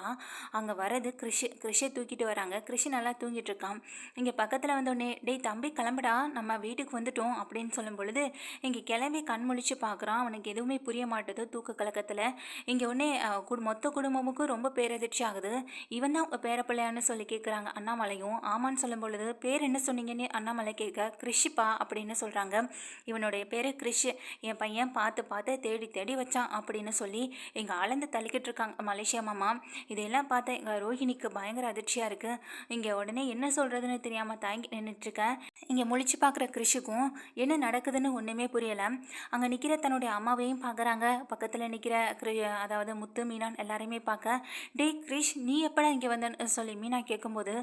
Speaker 1: அங்கே வரது கிருஷி கிருஷியை தூக்கிட்டு வராங்க. கிருஷி நல்லா தூங்கிட்டு இருக்கான். இங்கே பக்கத்தில் வந்தோடனே டேய் தம்பி கிளம்புடா. நம்ம வீட்டுக்கு வந்துட்டோம். அப்படின்னு சொல்லும் பொழுது இங்கே கிளம்பி கண் முழிச்சு பார்க்குறான். அவனுக்கு எதுவுமே புரிய மாட்டுது தூக்க கலக்கத்தில். இங்கே உடனே மொத்த குடும்பமுக்கும் ரொம்ப பேரதிர்ச்சி ஆகுது. இவன் தான் பேரப்பிள்ளையான்னு சொல்லி கேட்குறாங்க அண்ணாமலையும் ஆமான்னு சொல்லும் பொழுது பேர் என்ன சொன்னீங்கன்னு அண்ணாமலை கேட்க கிருஷிப்பா? அப்படின்னு சொல்கிறாங்க இவனுடைய பேர் கிருஷி. என் என் பையன் பார்த்து பார்த்து தேடி தேடி வச்சான் அப்படின்னு சொல்லி எங்கள் ஆளந்து தள்ளிக்கிட்டு இருக்காங்க மலேசியா மாமா. இதையெல்லாம் பார்த்து எங்கள் ரோஹிணிக்கு பயங்கர அதிர்ச்சியாக இருக்குது இங்கே உடனே என்ன சொல்கிறதுன்னு தெரியாமல் தாங்கி நின்றுட்டுருக்கேன் இங்கே முழிச்சு பார்க்குற கிருஷிக்கும் என்ன நடக்குதுன்னு ஒன்றுமே புரியலை. அங்கே நிற்கிற தன்னுடைய அம்மாவையும் பார்க்குறாங்க பக்கத்தில் நிற்கிற கிரி அதாவது முத்து மீனான் எல்லாரையுமே பார்க்க டே கிரிஷ் நீ எப்படா இங்கே வந்தன்னு சொல்லி மீனா கேட்கும்போது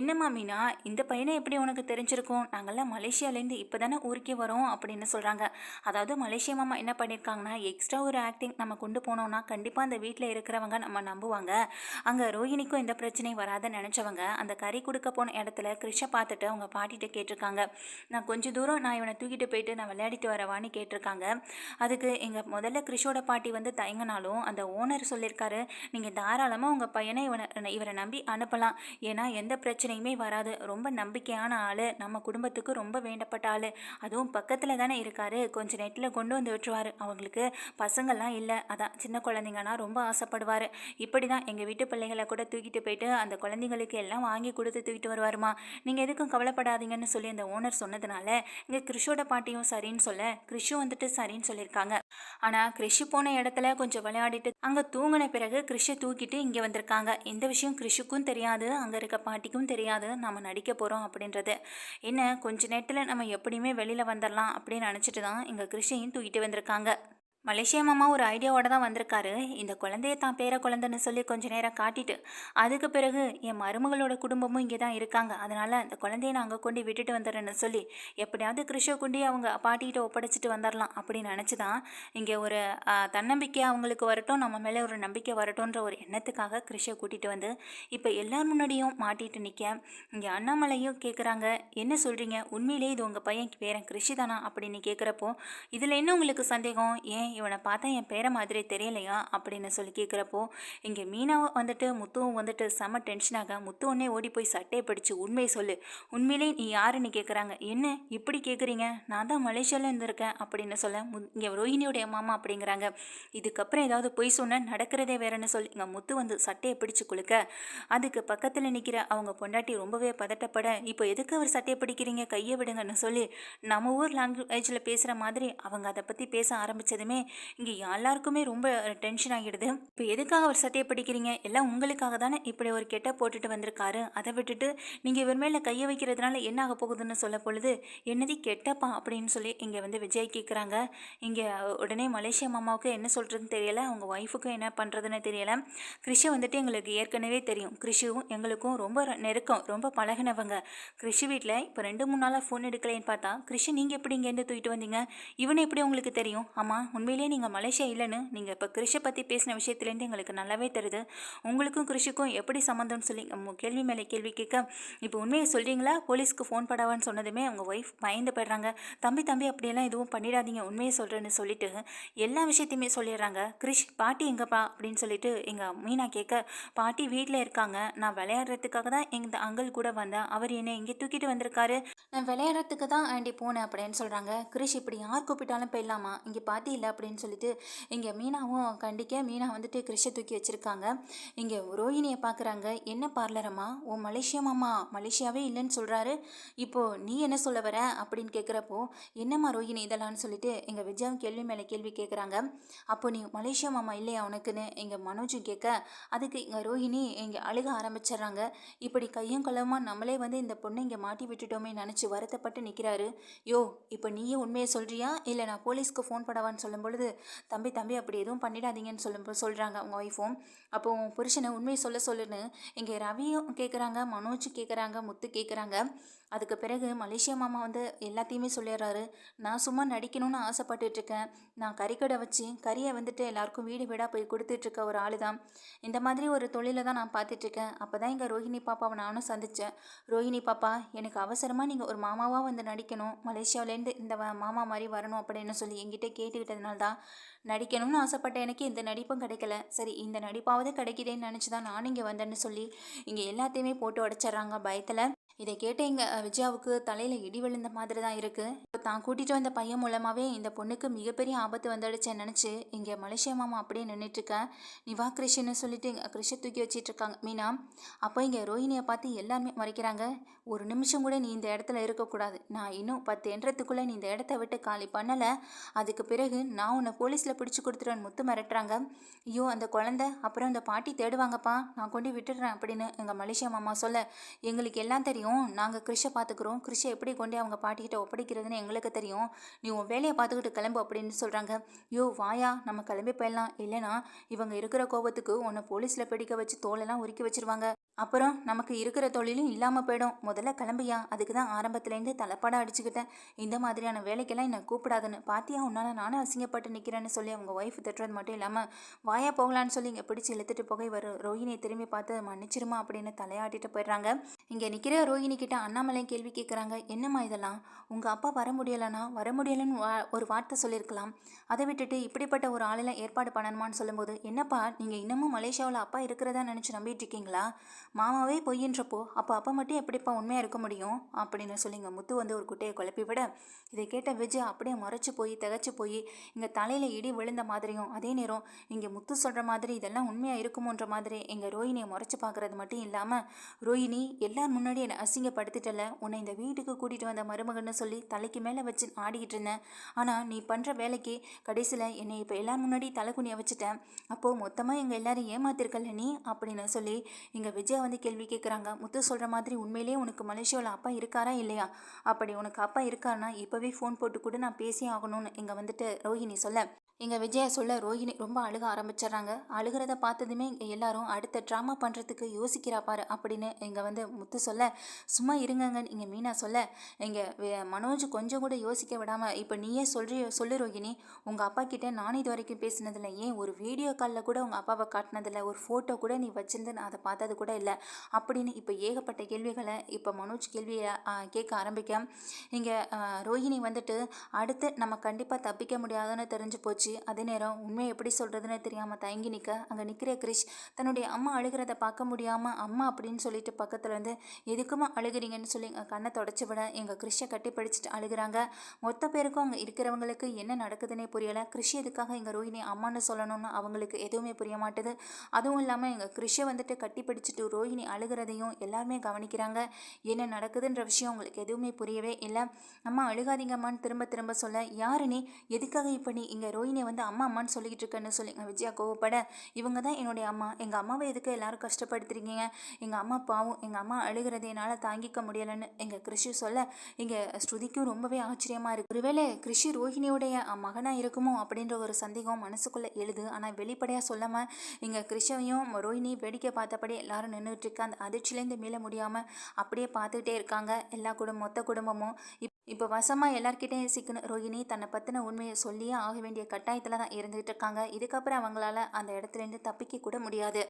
Speaker 1: என்னம்மா மீனா இந்த பையனை எப்படி உனக்கு தெரிஞ்சிருக்கும்? நாங்கள்லாம் மலேசியாலேருந்து இப்போ தானே ஊருக்கே வரோம் அப்படின்னு சொல்கிறாங்க அதாவது மலேசிய மாமா என்ன பண்ணியிருக்காங்கன்னா எக்ஸ்ட்ரா ஒரு ஆக்டிங் நம்ம கொண்டு போனோம்னா கண்டிப்பாக அந்த வீட்டில் இருக்கிறவங்க நம்ம நம்புவாங்க. அங்கே ரோஹிணிக்கும் எந்த பிரச்சனையும் வராதுன்னு நினச்சவங்க அந்த கறி கொடுக்க போன இடத்துல கிரிஷை பார்த்துட்டு அவங்க பாட்டிகிட்ட கேட்டிருக்காங்க. நான் கொஞ்சம் தூரம் நான் இவனை தூக்கிட்டு போயிட்டு நான் விளையாடிட்டு வரவான்னு கேட்டிருக்காங்க. அதுக்கு எங்கள் முதல்ல கிறிஷோட பாட்டி வந்து தயங்கினாலும் அந்த ஓனர் சொல்லியிருக்காரு நீங்கள் தாராளமாக உங்கள் பையனை இவனை இவரை நம்பி அனுப்பலாம். ஏன்னா எந்த பிரச்சனையுமே வராது. ரொம்ப நம்பிக்கையான ஆள். நம்ம குடும்பத்துக்கு ரொம்ப வேண்டப்பட்ட ஆள். அதுவும் பக்கத்தில் தானே இருக்காரு. கொஞ்சம் நெட்டில் கொண்டு கொண்டு வந்து விட்டுருவார். அவங்களுக்கு பசங்கள்லாம் இல்லை. அதான் சின்ன குழந்தைங்கன்னா ரொம்ப ஆசைப்படுவார். இப்படி தான் எங்கள் வீட்டு பிள்ளைகளை கூட தூக்கிட்டு போயிட்டு அந்த குழந்தைங்களுக்கு எல்லாம் வாங்கி கொடுத்து தூக்கிட்டு வருவாருமா. நீங்கள் எதுக்கும் கவலைப்படாதீங்கன்னு சொல்லி அந்த ஓனர் சொன்னதுனால இங்கே கிறிஷோட பாட்டியும் சரின்னு சொல்ல கிறிஷு வந்துட்டு சரின்னு சொல்லியிருக்காங்க. ஆனால் கிறிஷு போன இடத்துல கொஞ்சம் விளையாடிட்டு அங்கே தூங்கின பிறகு கிறிஷை தூக்கிட்டு இங்கே வந்திருக்காங்க. இந்த விஷயம் கிறிஷுக்கும் தெரியாது அங்கே இருக்க பாட்டிக்கும் தெரியாது. நம்ம நடிக்க போகிறோம் அப்படின்றது. என்ன கொஞ்ச நேரத்தில் நம்ம எப்படியுமே வெளியில் வந்துடலாம் அப்படின்னு நினச்சிட்டு தான் இங்கே கிறிஷையும் தூக்கிட்டு வந்திருக்காங்க. மலேசியா மாமா ஒரு ஐடியாவோட தான் வந்திருக்காரு. இந்த குழந்தைய தான் பேர குழந்தைன்னு சொல்லி கொஞ்ச நேரம் காட்டிட்டு அதுக்கு பிறகு என் மருமகளோட குடும்பமும் இங்கே தான் இருக்காங்க. அதனால் அந்த குழந்தைய நான் அங்கே கொண்டு விட்டுட்டு வந்துடுறேன்னு சொல்லி எப்படியாவது கிருஷை கொண்டு அவங்க பாட்டிகிட்ட ஒப்படைச்சிட்டு வந்துடலாம் அப்படின்னு நினச்சி தான் இங்கே ஒரு தன்னம்பிக்கை அவங்களுக்கு வரட்டும் நம்ம மேலே ஒரு நம்பிக்கை வரட்டும்ன்ற ஒரு எண்ணத்துக்காக கிருஷை கூட்டிகிட்டு வந்து இப்போ எல்லார் முன்னாடியும் மாட்டிட்டு நிற்க இங்கே அண்ணாமலையும் கேட்குறாங்க என்ன சொல்கிறீங்க உண்மையிலே இது உங்கள் பையன் பேரன் கிருஷி தானா? அப்படின்னு கேட்குறப்போ இதில் என்ன உங்களுக்கு சந்தேகம்? ஏன் இவனை பார்த்தா என் பேரை மாதிரி தெரியலையா? அப்படின்னு சொல்லி கேட்குறப்போ இங்கே மீனாவும் வந்துட்டு முத்துவும் வந்துட்டு செம டென்ஷனாக முத்து உடனே ஓடி போய் சட்டையை பிடிச்சு உண்மையை சொல்லு. உண்மையிலே நீ யாருன்னு கேட்குறாங்க. என்ன? இப்படி கேட்குறீங்க? நான் தான் மலேசியாவில் இருந்திருக்கேன். அப்படின்னு சொல்ல மு இங்கே ரோஹிணியோடைய மாமா அப்படிங்கிறாங்க. இதுக்கப்புறம் ஏதாவது பொய் சொன்ன நடக்கிறதே வேறன்னு சொல்லி இங்கே முத்து வந்து சட்டையை பிடிச்சு குலுக்க. அதுக்கு பக்கத்தில் நிற்கிற அவங்க பொண்டாட்டி ரொம்பவே பதட்டப்பட இப்போ எதுக்கு அவர் சட்டையை பிடிக்கிறீங்க? கையை விடுங்கன்னு சொல்லி நம்ம ஊர் லாங்குவேஜில் பேசுகிற மாதிரி அவங்க அதை பற்றி பேச ஆரம்பித்ததுமே இங்கே எல்லாருக்குமே ரொம்ப டென்ஷன் ஆகிடுது. இப்போ எதுக்காக அவர் சட்டையை பிடிக்கிறீங்க? எல்லாம் உங்களுக்காக தானே இப்படி ஒரு கெட்ட போட்டுட்டு வந்திருக்காரு. அதை விட்டுட்டு நீங்கள் இவர் மேலே கையை வைக்கிறதுனால என்ன ஆக போகுதுன்னு சொல்ல பொழுது என்னது கெட்டப்பா அப்படின்னு சொல்லி இங்கே வந்து விஜய் கேட்குறாங்க இங்கே உடனே மலேசியா மாமாவுக்கு என்ன சொல்கிறதுன்னு தெரியல அவங்க ஒய்ஃபுக்கும் என்ன பண்ணுறதுன்னு தெரியலை. கிருஷி வந்துட்டு எங்களுக்கு ஏற்கனவே தெரியும். கிருஷியும் எங்களுக்கும் ரொம்ப நெருக்கம் ரொம்ப பழகினவங்க. கிருஷி வீட்டில் இப்போ ரெண்டு மூணு நாளாக ஃபோன் எடுக்கலைன்னு பார்த்தா கிருஷி நீங்கள் எப்படி இங்கேருந்து தூக்கிட்டு வந்தீங்க? இவனை எப்படி உங்களுக்கு தெரியும்? ஆமாம் உண்மை உண்மையிலே நீங்கள் மலேசியா இல்லைன்னு நீங்கள் இப்போ கிருஷை பற்றி பேசின விஷயத்துலேருந்து எங்களுக்கு நல்லாவே தெரியுது. உங்களுக்கும் கிருஷிக்கும் எப்படி சம்மந்தம்னு சொல்லி கேள்வி மேலே கேள்வி கேட்க இப்போ உண்மையை சொல்கிறீங்களா போலீஸ்க்கு ஃபோன் படாவான்னு சொன்னதுமே அவங்க ஒய்ஃப் பயந்து போயிடுறாங்க. தம்பி தம்பி அப்படியெல்லாம் எதுவும் பண்ணிடாதீங்க உண்மையை சொல்கிறேன்னு சொல்லிட்டு எல்லா விஷயத்தையுமே சொல்லிடுறாங்க. கிரிஷ் பாட்டி எங்கப்பா? அப்படின்னு சொல்லிட்டு எங்கள் மீனா கேட்க பாட்டி வீட்டில் இருக்காங்க. நான் விளையாடுறதுக்காக தான் எங்கள் அங்கிள் கூட வந்தேன். அவர் என்னை இங்கே தூக்கிட்டு வந்திருக்காரு. நான் விளையாடுறதுக்கு தான் ஆண்டி போனேன் அப்படின்னு சொல்கிறாங்க கிரிஷ் இப்படி யார் கூப்பிட்டாலும் போயிடலாமா? இங்கே பாட்டி இல்லை அப்படின்னு சொல்லிட்டு இங்கே மீனாவும் கண்டிக்க மீனா வந்துட்டு கிரிஷை தூக்கி வச்சுருக்காங்க. இங்கே ரோஹிணியை பார்க்குறாங்க என்ன பார்லரம்மா ஓ மலேசியா மாமா மலேசியாவே இல்லைன்னு சொல்கிறாரு இப்போது நீ என்ன சொல்ல வர? அப்படின்னு கேட்குறப்போ என்னம்மா ரோஹிணி இதெல்லாம்னு சொல்லிட்டு எங்கள் விஜயாவும் கேள்வி மேலே கேள்வி கேட்குறாங்க அப்போ நீ மலேசியா மாமா இல்லையா உனக்குன்னு? எங்கள் மனோஜும் கேட்க அதுக்கு இங்கே ரோஹிணி இங்கே அழுக ஆரம்பிச்சிடுறாங்க. இப்படி கையும் களவுமா நம்மளே வந்து இந்த பொண்ணை இங்கே மாட்டி விட்டுட்டோமே நினச்சி வருத்தப்பட்டு நிற்கிறாரு யோ இப்போ நீயே உண்மையை சொல்கிறியா இல்லை நான் போலீஸ்க்கு ஃபோன் பண்ணவான்னு சொல்லும்போது பொழுது தம்பி தம்பி அப்படி எதுவும் பண்ணிடாதீங்கன்னு சொல்லும் சொல்கிறாங்க அவங்க ஒய்ஃபும் அப்போ உன் புருஷனை உண்மையை சொல்ல சொல்லுன்னு இங்கே ரவியும் கேட்குறாங்க மனோஜ் கேட்குறாங்க முத்து கேட்குறாங்க அதுக்கு பிறகு மலேசியா மாமா வந்து எல்லாத்தையுமே சொல்லிடுறாரு. நான் சும்மா நடிக்கணும்னு ஆசைப்பட்டுட்ருக்கேன் நான் கறிக்கடை வச்சு கறியை வந்துட்டு எல்லாருக்கும் வீடு வீடாக போய் கொடுத்துட்ருக்க ஒரு ஆள் தான் இந்த மாதிரி ஒரு தொழிலை தான் நான் பார்த்துட்ருக்கேன் அப்போ தான் இங்கே ரோஹிணி பாப்பாவை நானும் சந்தித்தேன் ரோஹிணி பாப்பா எனக்கு அவசரமாக நீங்கள் ஒரு மாமாவாக வந்து நடிக்கணும். மலேசியாவிலேருந்து இந்த வ- மாமா மாதிரி வரணும் அப்படின்னு சொல்லி என்கிட்ட கேட்டுக்கிட்டதுனால தான். நடிக்கணும்னு ஆசைப்பட்ட எனக்கு இந்த நடிப்பும் கிடைக்கல. சரி இந்த நடிப்பாவது கிடைக்குதேன்னு நினச்சி தான் நானும் இங்கே வந்தேன்னு சொல்லி இங்கே எல்லாத்தையுமே போட்டு உடச்சிட்றாங்க பயத்தில். இதை கேட்டு எங்கள் விஜயாவுக்கு தலையில் இடி விழுந்த மாதிரி தான் இருக்குது தான் கூட்டிகிட்டு வந்த பையன் மூலமாகவே இந்த பொண்ணுக்கு மிகப்பெரிய ஆபத்து வந்துடுச்சு நினச்சி இங்கே மலேசியா மாமா அப்படியே நின்றுட்டுருக்கேன் நிவா வா சொல்லிட்டு இங்கே கிருஷை தூக்கி வச்சிட்டு இருக்காங்க. மீனா அப்போ இங்கே ரோஹிணியை பார்த்து எல்லாமே மறைக்கிறாங்க. ஒரு நிமிஷம் கூட நீ இந்த இடத்துல இருக்கக்கூடாது நான் இன்னும் பத்து எண்றத்துக்குள்ளே நீ இந்த இடத்த விட்டு காலி பண்ணலை. அதுக்கு பிறகு நான் உன்னை போலீஸில் பிடிச்சி கொடுத்துருவேன் முத்து மிரட்டுறாங்க. ஐயோ அந்த குழந்தை அப்புறம் அந்த பாட்டி தேடுவாங்கப்பா. நான் கொண்டு விட்டுடுறேன் அப்படின்னு எங்கள் மலேசியா மாமா சொல்ல எங்களுக்கு எல்லாம் தெரியும். நாங்கள் கிறிஷை பார்த்துக்குறோம் கிறிஷை எப்படி கொண்டு அவங்க பாட்டிக்கிட்ட ஒப்படைக்கிறதுன்னு எங்களுக்கு தெரியும். நீ உன் வேலையை பார்த்துக்கிட்டு கிளம்பு அப்படின்னு சொல்கிறாங்க யோ வாயா நம்ம கிளம்பி போயிடலாம். இல்லைனா இவங்க இருக்கிற கோபத்துக்கு உன்னை போலீஸில் பிடிக்க வச்சு தோலெல்லாம் உருக்கி வச்சிருவாங்க. அப்புறம் நமக்கு இருக்கிற தொழிலும் இல்லாமல் போயிடும். முதல்ல கிளம்பியா? அதுக்கு தான் ஆரம்பத்துலேருந்து தலைப்பாடம் அடிச்சுக்கிட்டேன். இந்த மாதிரியான வேலைக்கெல்லாம் என்னை கூப்பிடாதுன்னு. பாத்தியா உன்னால் நானும் அசிங்கப்பட்டு நிற்கிறேன்னு சொல்லி அவங்க ஒய்ஃப் திட்டுறது மட்டும் இல்லாமல் வாயா போகலான்னு சொல்லி இங்கே பிடிச்சி இழுத்துட்டு போக வரும் ரோஹினியை திரும்பி பார்த்து மன்னிச்சிருமா அப்படின்னு தலையாட்டிட்டு போயிடுறாங்க. இங்கே நிற்கிற ரோஹினி கிட்ட அண்ணாமலை கேள்வி கேட்குறாங்க என்னம்மா இதெல்லாம்? உங்கள் அப்பா வர முடியலைன்னா வர முடியலைன்னு வா- ஒரு வார்த்தை சொல்லியிருக்கலாம். அதை விட்டுட்டு இப்படிப்பட்ட ஒரு ஆளெல்லாம் ஏற்பாடு பண்ணணுமான்னு சொல்லும்போது என்னப்பா நீங்கள் இன்னமும் மலேசியாவில் அப்பா இருக்கிறதா நினச்சி நம்பிட்டு இருக்கீங்களா? மாமாவே பொய்யின்றப்போ அப்போ அப்பா மட்டும் எப்படிப்பா உண்மையாக இருக்க முடியும்? அப்படின்னு சொல்லிங்க. முத்து வந்து ஒரு குட்டையை குழப்பி விட இதை கேட்ட விஜய் அப்படியே மறைச்சு போய் திகச்சு போய் இங்கே தலையில் இடி விழுந்த மாதிரியும் அதே நேரம் இங்கே முத்து சொல்கிற மாதிரி இதெல்லாம் உண்மையாக இருக்குமோன்ற மாதிரி எங்கள் ரோஹினியை முறைச்சு பார்க்குறது மட்டும் இல்லாமல் ரோஹினி எல்லார் முன்னாடி என்னை அசிங்கப்படுத்திட்டல. உன்னை இந்த வீட்டுக்கு கூட்டிகிட்டு வந்த மருமகன்னு சொல்லி தலைக்கு மேலே வச்சு ஆடிக்கிட்டு இருந்தேன். ஆனால் நீ பண்ணுற வேலைக்கு கடைசியில் என்னை இப்போ எல்லார் முன்னாடி தலைக்குனியை வச்சுட்டேன். அப்போது மொத்தமாக எங்கள் எல்லாரும் ஏமாத்திருக்கல நீ? அப்படின்னு சொல்லி இங்கே விஜய் வந்து கேள்வி கேட்குறாங்க. முத்து சொல்கிற மாதிரி உண்மையிலேயே உனக்கு மலேசியாவில் அப்பா இருக்காரா இல்லையா? அப்படி உனக்கு அப்பா இருக்காருன்னா இப்போவே ஃபோன் போட்டு கூட நான் பேசி ஆகணும்னு இங்கே வந்துட்டு ரோஹிணி சொல்ல. எங்கள் விஜயா சொல்ல ரோஹிணி ரொம்ப அழுக ஆரம்பிச்சிடுறாங்க. அழுகிறத பார்த்ததுமே இங்கே எல்லாரும் அடுத்த ட்ராமா பண்ணுறதுக்கு யோசிக்கிறா பாரு அப்படின்னு இங்கே வந்து முத்து சொல்ல. சும்மா இருங்கங்கன்னு இங்கே மீனா சொல்ல. இங்கே மனோஜ் கொஞ்சம் கூட யோசிக்க விடாமல் இப்போ நீயே சொல்றி சொல்லு ரோஹிணி. உங்கள் அப்பா கிட்டே நானும் இது வரைக்கும் பேசினதில்ல. ஏன் ஒரு வீடியோ காலில் கூட உங்கள் அப்பாவை காட்டினதில்ல. ஒரு ஃபோட்டோ கூட நீ வச்சிருந்து நான் அதை பார்த்தது கூட இல்லை. அப்படின்னு இப்போ ஏகப்பட்ட கேள்விகளை இப்போ மனோஜ் கேள்வியை கேட்க ஆரம்பிக்க இங்கே ரோஹிணி வந்துட்டு அடுத்து நம்ம கண்டிப்பாக தப்பிக்க முடியாதுன்னு தெரிஞ்சு போச்சு. அதே நேரம் உண்மையை எப்படி சொல்கிறதுன்னு தெரியாமல் தயங்கி நிற்க அங்கே நிற்கிற கிரிஷ் தன்னுடைய அம்மா அழுகிறத பார்க்க முடியாமல் அம்மா அப்படின்னு சொல்லிட்டு பக்கத்தில் இருந்து எதுக்குமா அழுகிறீங்கன்னு சொல்லி எங்கள் கண்ணை தொடச்சி விட எங்கள் கிறிஷை கட்டி படிச்சுட்டு அழுகுறாங்க. மொத்த பேருக்கும் அங்கே இருக்கிறவங்களுக்கு என்ன நடக்குதுன்னே புரியலை. கிறிஷ் எதுக்காக எங்கள் ரோஹிணி அம்மான்னு சொல்லணும்னு அவங்களுக்கு எதுவுமே புரிய மாட்டுது. அதுவும் இல்லாமல் எங்கள் கிறிஷை வந்துட்டு கட்டி பிடிச்சிட்டு ரோஹிணி அழுகிறதையும் எல்லாருமே கவனிக்கிறாங்க. என்ன நடக்குதுன்ற விஷயம் உங்களுக்கு எதுவுமே புரியவே இல்லை. அம்மா அழுகாதீங்கம்மான்னு திரும்ப திரும்ப சொல்ல யாரு நீ? எதுக்காக இப்போ நீ இங்கே ரோஹிணியை வந்து அம்மா அம்மான்னு சொல்லிக்கிட்டு இருக்கேன்னு சொல்லி எங்கள் விஜயா கோவப்பட இவங்க தான் என்னுடைய அம்மா. எங்கள் அம்மாவை எதுக்கு எல்லாரும் கஷ்டப்படுத்துறீங்க? எங்கள் அம்மா பாவம் எங்கள் அம்மா அழுகிறதை என்னால் தாங்கிக்க முடியலைன்னு எங்கள் கிருஷி சொல்ல இங்கே ஸ்ருதிக்கும் ரொம்பவே ஆச்சரியமாக இருக்குது ஒருவேளை கிருஷி ரோஹிணியோடைய மகனாக இருக்குமோ அப்படின்ற ஒரு சந்தேகம் மனசுக்குள்ளே எழுது. ஆனால் வெளிப்படையாக சொல்லாமல் இங்கே கிருஷவையும் ரோஹிணி வேடிக்கை பார்த்தபடி எல்லாரும் நின்று இருக்க அந்த அதிர்ச்சியிலேருந்து மீள முடியாமல் அப்படியே பார்த்துக்கிட்டே இருக்காங்க எல்லா குடும்பம் மொத்த குடும்பமும். இப் இப்போ வசமாக எல்லார்கிட்டையும் சிக்கணும் ரோஹிணி தன்னை பற்றின உண்மையை சொல்லியே ஆக வேண்டிய கட்டாயத்தில் தான் இருந்துகிட்டு இருக்காங்க. இதுக்கப்புறம் அவங்களால அந்த இடத்துலேருந்து தப்பிக்க கூட முடியாது.